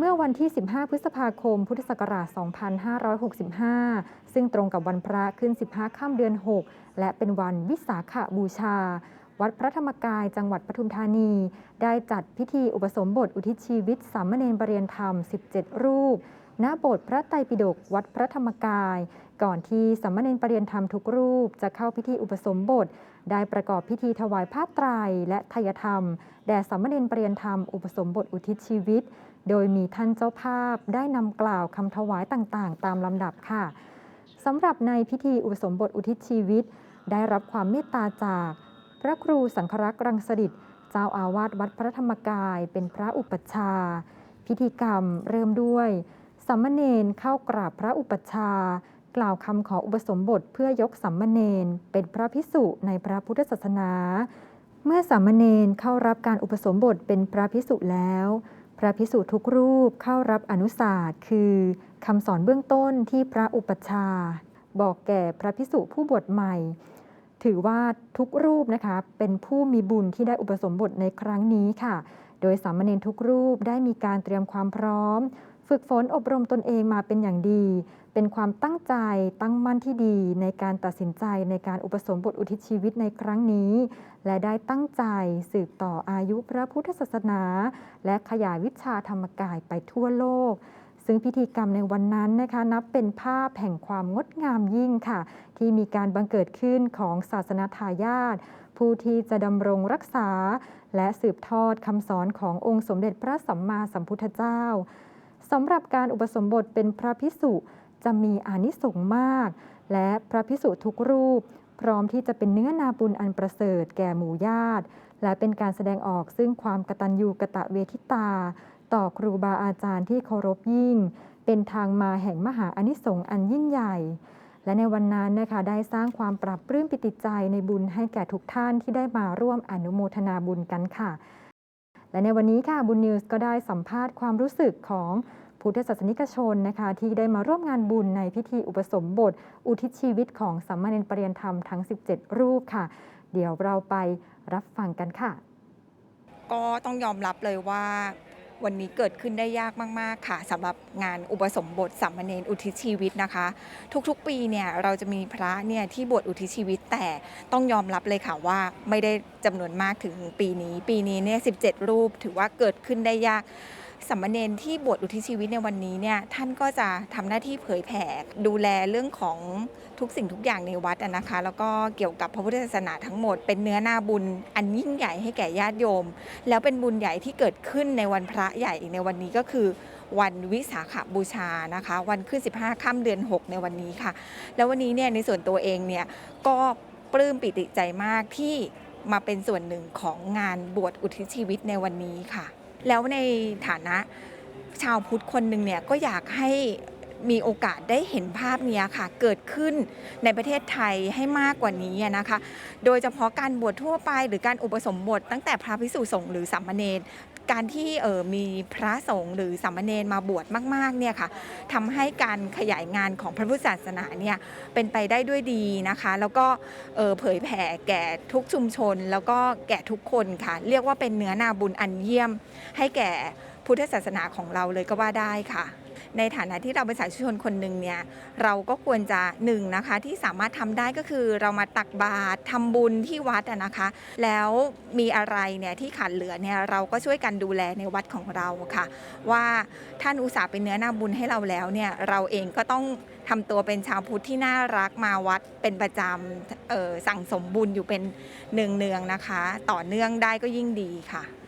เมื่อวันที่ 15 พฤษภาคม พุทธศักราช 2565 ซึ่งตรงกับวันพระขึ้น 15 ค่ำเดือน 6 และเป็นวันวิสาขบูชา วัดพระธรรมกายจังหวัดปทุมธานี ได้จัดพิธีอุปสมบทอุทิศชีวิตสามเณรปรริยนธรรม 17 รูป ณ โบสถ์พระไตรปิฎกวัดพระธรรมกาย ก่อนที่สามเณรปรริยนธรรมทุกรูปจะเข้าพิธีอุปสมบท ได้ประกอบพิธีถวายผ้าไตรและทายธรรม แด่สามเณรปรริยนธรรมอุปสมบทอุทิศชีวิต โดยมีท่านเจ้าภาพได้นำกล่าวคำถวายต่างๆ ตามลำดับค่ะสำหรับในพิธีอุปสมบทอุทิศชีวิต ได้รับความเมตตาจาก พระครูสังครักษ์รังสดิ์เจ้าอาวาสวัดพระธรรมกายเป็นพระอุปัชา พิธีกรรมเริ่มด้วยสัมมเนนเข้ากราบพระอุปัชากล่าวคำขออุปสมบทเพื่อยกสัมมเนนเป็นพระพิสุในพระพุทธศาสนา เมื่อสามมเณรเข้ารับการอุปสมบทเป็นพระพิสุแล้ว พระพิสุทุกรูปเข้ารับอนุสาสน์คือคำสอนเบื้องต้นที่พระอุปชา บอกแก่พระพิสุผู้บวชใหม่ ถือว่าทุกรูปนะคะเป็นผู้มีบุญที่ได้อุปสมบทในครั้งนี้ค่ะ โดยสามเณรทุกรูปได้มีการเตรียมความพร้อม ฝึกฝนอบรมตนเองมาเป็นอย่างดี เป็นความตั้งใจตั้งมั่นที่ดีในการตัดสินใจในการอุปสมบทอุทิศชีวิตในครั้งนี้ และได้ตั้งใจสืบต่ออายุพระพุทธศาสนา และขยายวิชาธรรมกายไปทั่วโลก ซึ่งพิธีกรรมในวันนั้นนะคะนับเป็นภาพแห่งความงดงามยิ่งค่ะ ที่มีการบังเกิดขึ้นของศาสนาทายาทผู้ที่จะดำรงรักษา และสืบทอดคำสอนขององค์สมเด็จพระสัมมาสัมพุทธเจ้า สำหรับการอุปสมบทเป็นพระพิสุจะมีอานิสงส์มาก และพระพิสุทุกรูป พร้อมที่จะเป็นเนื้อนาบุญอันประเสริฐแก่หมู่ญาติ และเป็นการแสดงออกซึ่งความกตัญญูกะตะเวทิตา ต่อครูบาอาจารย์ที่เคารพยิ่ง เป็นทางมาแห่งมหาอานิสงส์อันยิ่งใหญ่ และในวันนั้นนะคะได้สร้างความปรับปลื้มปิติใจในบุญให้แก่ทุกท่านที่ได้มาร่วมอนุโมทนาบุญกันค่ะ และในวันนี้ค่ะบุญนิวส์ก็ได้สัมภาษณ์ความรู้สึกของพุทธศาสนิกชนนะคะที่ได้มาร่วมงานบุญในพิธีอุปสมบท อุทิศชีวิตของสัมมาเนปรริยนธรรมทั้ง 17 รูปค่ะ เดี๋ยวเราไปรับฟังกันค่ะ ก็ต้องยอมรับเลยว่า วันนี้เกิดขึ้นได้ยากมาก ๆ ค่ะสำหรับงานอุปสมบทสามเณรอุทิศชีวิตนะคะ ทุกๆ ปีเนี่ยเราจะมีพระเนี่ยที่บวชอุทิศชีวิตแต่ต้องยอมรับเลยค่ะว่าไม่ได้จำนวนมากถึงปีนี้ ปีนี้เนี่ยสิรูปถือว่าเกิดขึ้นได้ยาก สามเณรที่บวชอุทิศชีวิตในวันนี้เนี่ยท่านก็จะทำหน้าที่เผยแผ่ดูแลเรื่องของทุกสิ่งทุกอย่างในวัดนะคะ แล้วก็เกี่ยวกับพระพุทธศาสนาทั้งหมด เป็นเนื้อนาบุญอันยิ่งใหญ่ให้แก่ญาติโยม แล้วเป็นบุญใหญ่ที่เกิดขึ้นในวันพระใหญ่ในวันนี้ก็คือวันวิสาขบูชานะคะ วันขึ้น 15ค่ำเดือน 6 ในวันนี้ค่ะ แล้ววันนี้เนี่ยในส่วนตัวเองเนี่ยก็ปลื้มปิติใจมากที่มาเป็นส่วนหนึ่งของงานบวชอุทิศชีวิตในวันนี้ค่ะ แล้วในฐานะชาวพุทธคนหนึ่งเนี่ยก็อยากให้ มีโอกาสได้เห็นภาพเนี้ยค่ะ เกิดขึ้นในประเทศไทยให้มากกว่านี้นะคะ โดยเฉพาะการบวชทั่วไป หรือการอุปสมบท ตั้งแต่พระภิกษุสงฆ์หรือสามเณรการที่เออมีพระสงฆ์หรือสามเณรมาบวชมากๆเนี่ยค่ะทำให้การขยายงานของพระพุทธศาสนาเนี่ยเป็นไปได้ด้วยดีนะคะ แล้วก็เออเผยแผ่แก่ทุกชุมชน แล้วก็แก่ทุกคนค่ะ เรียกว่าเป็นเนื้อนาบุญอันเยี่ยม ให้แก่พุทธศาสนาของเราเลยก็ว่าได้ค่ะ ในฐานะที่เราเป็นสาธุชนคนหนึ่งเนี่ยเราก็ควรจะหนึ่งนะคะที่สามารถทำได้ก็คือเรามาตักบาตรทำบุญที่วัดนะคะ แล้วมีอะไรเนี่ยที่ขาดเหลือเนี่ยเราก็ช่วยกันดูแลในวัดของเราค่ะ ว่าท่านอุตส่าห์เป็นเนื้อนาบุญให้เราแล้วเนี่ยเราเองก็ต้องทำตัวเป็นชาวพุทธที่น่ารักมาวัดเป็นประจำสั่งสมบุญอยู่เป็นเนืองๆนะคะ ต่อเนื่องได้ก็ยิ่งดีค่ะ